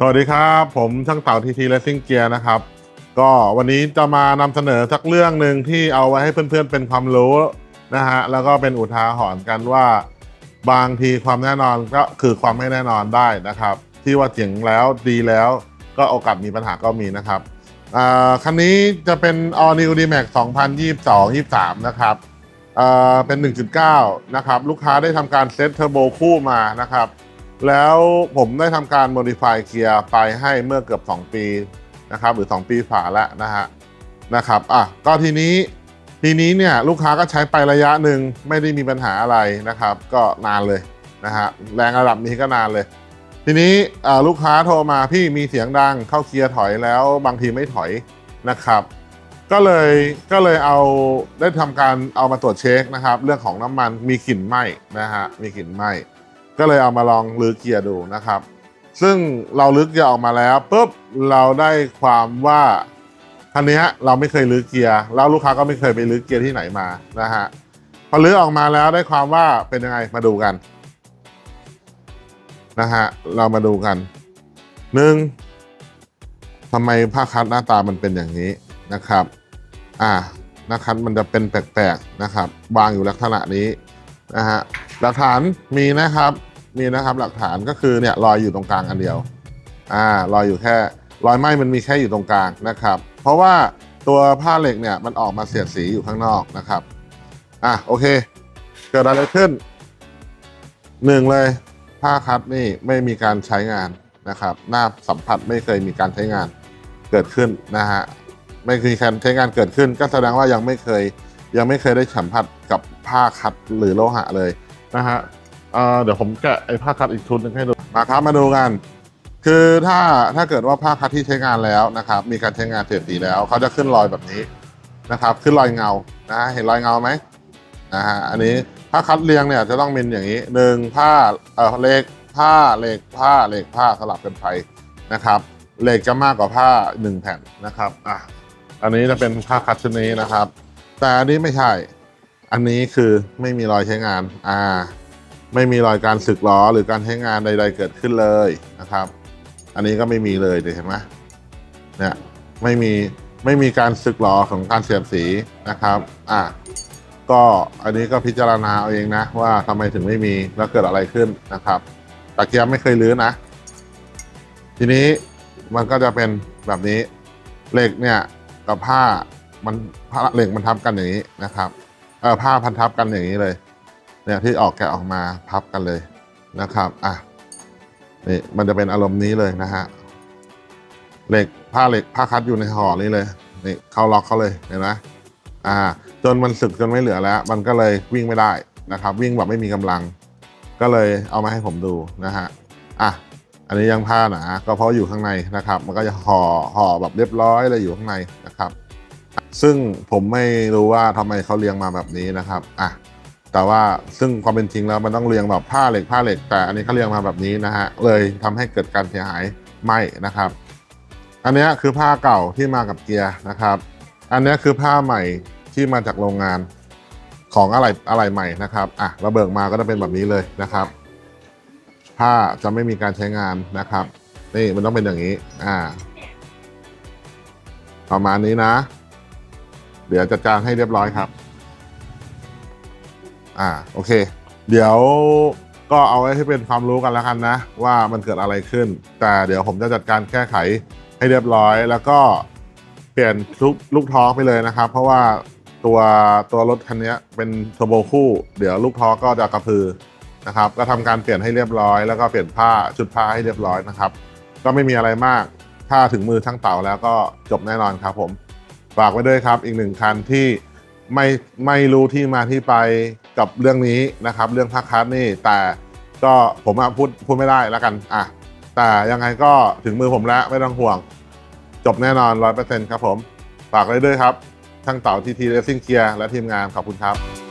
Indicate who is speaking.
Speaker 1: สวัสดีครับ ผมช่างเต่าทีทีและซิ่งเกียร์นะครับ ก็วันนี้จะมานำเสนอสักเรื่องหนึ่งที่เอาไว้ให้เพื่อนๆเป็นความรู้นะฮะแล้วก็เป็นอุทาหรณ์กันว่า บางทีความแน่นอนก็คือความไม่แน่นอนได้นะครับ ที่ว่าเจ๋งแล้วดีแล้วก็โอกาสมีปัญหาก็มีนะครับอ่าคันนี้จะเป็น All New D Max 2022 23 นะครับอ่าเป็น 1.9 นะครับ ลูกค้าได้ทำการเซตเทอร์โบคู่มานะครับ แล้วผมได้ทำการ modify เกียร์ไปให้เมื่อเกือบ 2 ปีนะครับหรือ 2 ปีฝ่าแล้วนะฮะนะครับอะก็ทีนี้ทีนี้เนี่ยลูกค้าก็ใช้ไประยะหนึ่งไม่ได้มีปัญหาอะไรนะครับ ก็นานเลยนะฮะแรงระดับนี้ก็นานเลย ทีนี้ลูกค้าโทรมาพี่มีเสียงดังเข้าเกียร์ถอยแล้วบางทีไม่ถอยนะครับ ก็เลยก็เลยเอาได้ทำการเอามาตรวจเช็คนะครับ เรื่องของน้ำมันมีกลิ่นไหม้นะฮะมีกลิ่นไหม้ ก็เลยเอามาลองลื้อเกียร์ดูนะครับ ซึ่งเราลื้อเกียร์ออกมาแล้วปุ๊บเราได้ความว่าคันนี้เราไม่เคยลื้อเกียร์แล้วลูกค้าก็ไม่เคยไปลื้อเกียร์ที่ไหนมานะฮะพอลื้อออกมาแล้วได้ความว่าเป็นยังไงมาดูกันนะฮะเรามาดูกันหนึ่งทำไมผ้าคัดหน้าตามันเป็นอย่างนี้นะครับ อ่านะครับมันจะเป็นแปลกๆนะครับวางอยู่ลักษณะนี้นะฮะ หลักฐานมีนะครับมีนะครับหลักฐานก็คือเนี่ยรอยอยู่ตรงกลางอันเดียวอ่ารอยอยู่แค่รอยไหม้มันมีแค่อยู่ตรงกลางนะครับ เพราะว่าตัวผ้าเหล็กเนี่ยมันออกมาเสียดสีอยู่ข้างนอกนะครับอะโอเค เกิดอะไรขึ้นหนึ่งเลยผ้าคัดนี่ไม่มีการใช้งานนะครับ หน้าสัมผัสไม่เคยมีการใช้งานเกิดขึ้นนะฮะไม่เคยการใช้งานเกิดขึ้น ก็แสดงว่ายังไม่เคยยังไม่เคยได้สัมผัสกับผ้าคัดหรือโลหะเลย นะฮะเอ่อเดี๋ยวผมแกะไอ้ผ้าคัดอีกชุดหนึงให้ดูมาครับมาดูกัน คือถ้าถ้าเกิดว่าผ้าคัดที่ใช้งานแล้วนะครับ มีการใช้งานเสียดสีแล้วเขาจะขึ้นรอยแบบนี้นะครับ ขึ้นรอยเงานะฮะเห็นรอยเงาไหมนะฮะอันนี้ผ้าคัดเรียงเนี่ยจะต้องเป็นอย่างนี้หนึ่งผ้าเอ่อเหล็กผ้าเหล็กผ้าเหล็กผ้าสลับกันไปนะครับเหล็กจะมากกว่าผ้าหนึ่งแผ่นนะครับอะอันนี้จะเป็นผ้าคัดชุดนี้นะครับ แต่อันนี้ไม่ใช่ อันนี้คือไม่มีรอยใช้งาน อ่า ไม่มีรอยการสึกล้อหรือการใช้งานใด ๆ เกิดขึ้นเลยนะครับ อันนี้ก็ไม่มีเลยเห็นไหมเนี่ยไม่มีไม่มีการสึกล้อของการเสียดสีนะครับ อะก็อันนี้ก็พิจารณาเอาเองนะ ว่าทำไมถึงไม่มีแล้วเกิดอะไรขึ้นนะครับตะเกียบไม่เคยลื้อนะ ทีนี้มันก็จะเป็นแบบนี้เหล็กเนี่ยกับผ้ามันผ้าเหล็กมันทับกันอย่างนี้นะครับ ออผ้าพันทับกันอย่างนี้เลย เนี่ยที่ออกแกะออกมาพับกันเลยนะครับอะนี่มันจะเป็นอารมณ์นี้เลยนะฮะเหล็กผ้าเหล็กผ้าคัดอยู่ในห่อนี้เลยนี่เข้าล็อกเขาเลยเห็นไหมอ่า จนมันสึกจนไม่เหลือแล้ว มันก็เลยวิ่งไม่ได้นะครับ วิ่งแบบไม่มีกำลัง ก็เลยเอามาให้ผมดูนะฮะอะอันนี้ยังผ้าหนาก็เพราะอยู่ข้างในนะครับ มันก็จะห่อห่อแบบเรียบร้อยเลยอยู่ข้างในนะครับ ซึ่งผมไม่รู้ว่าทำไมเขาเรียงมาแบบนี้นะครับอะแต่ว่าซึ่งความเป็นจริงแล้วมันต้องเรียงแบบผ้าเหล็กผ้าเหล็ก แต่อันนี้เขาเรียงมาแบบนี้นะฮะเลยทำให้เกิดการเสียหายไหมนะครับ อันนี้คือผ้าเก่าที่มากับเกียร์นะครับ อันนี้คือผ้าใหม่ที่มาจากโรงงานของอะไรอะไรใหม่นะครับอะเราเบิกมาก็จะเป็นแบบนี้เลยนะครับ ผ้าจะไม่มีการใช้งานนะครับนี่มันต้องเป็นอย่างนี้อ่าประมาณนี้นะ เดี๋ยวจัดการให้เรียบร้อยครับ อ่าโอเค เดี๋ยวก็เอาไว้ให้เป็นความรู้กันแล้วกันนะ ว่ามันเกิดอะไรขึ้น แต่เดี๋ยวผมจะจัดการแก้ไขให้เรียบร้อย แล้วก็เปลี่ยนลูกลูกท้อไปเลยนะครับ เพราะว่าตัวตัวรถคันนี้เป็นเทอร์โบคู่ เดี๋ยวลูกท้อก็จะกระพือนะครับ ก็ทำการเปลี่ยนให้เรียบร้อย แล้วก็เปลี่ยนผ้าชุดผ้าให้เรียบร้อยนะครับ ก็ไม่มีอะไรมาก ถ้าถึงมือช่างเต่าแล้วก็จบแน่นอนครับผม ฝากไว้ด้วยครับ อีกหนึ่งคันที่ไม่ไม่รู้ที่มาที่ไปกับเรื่องนี้นะครับ เรื่องพักคัสนี่แต่ก็ผมอะพูดพูดไม่ได้แล้วกันอะแต่ยังไงก็ถึงมือผมแล้วไม่ต้องห่วง จบแน่นอนร้อยเปอร์เซ็นต์ครับผม ฝากไว้ด้วยครับทั้งเต่าทีทีเรซิ่งเกียร์และทีมงานขอบคุณครับ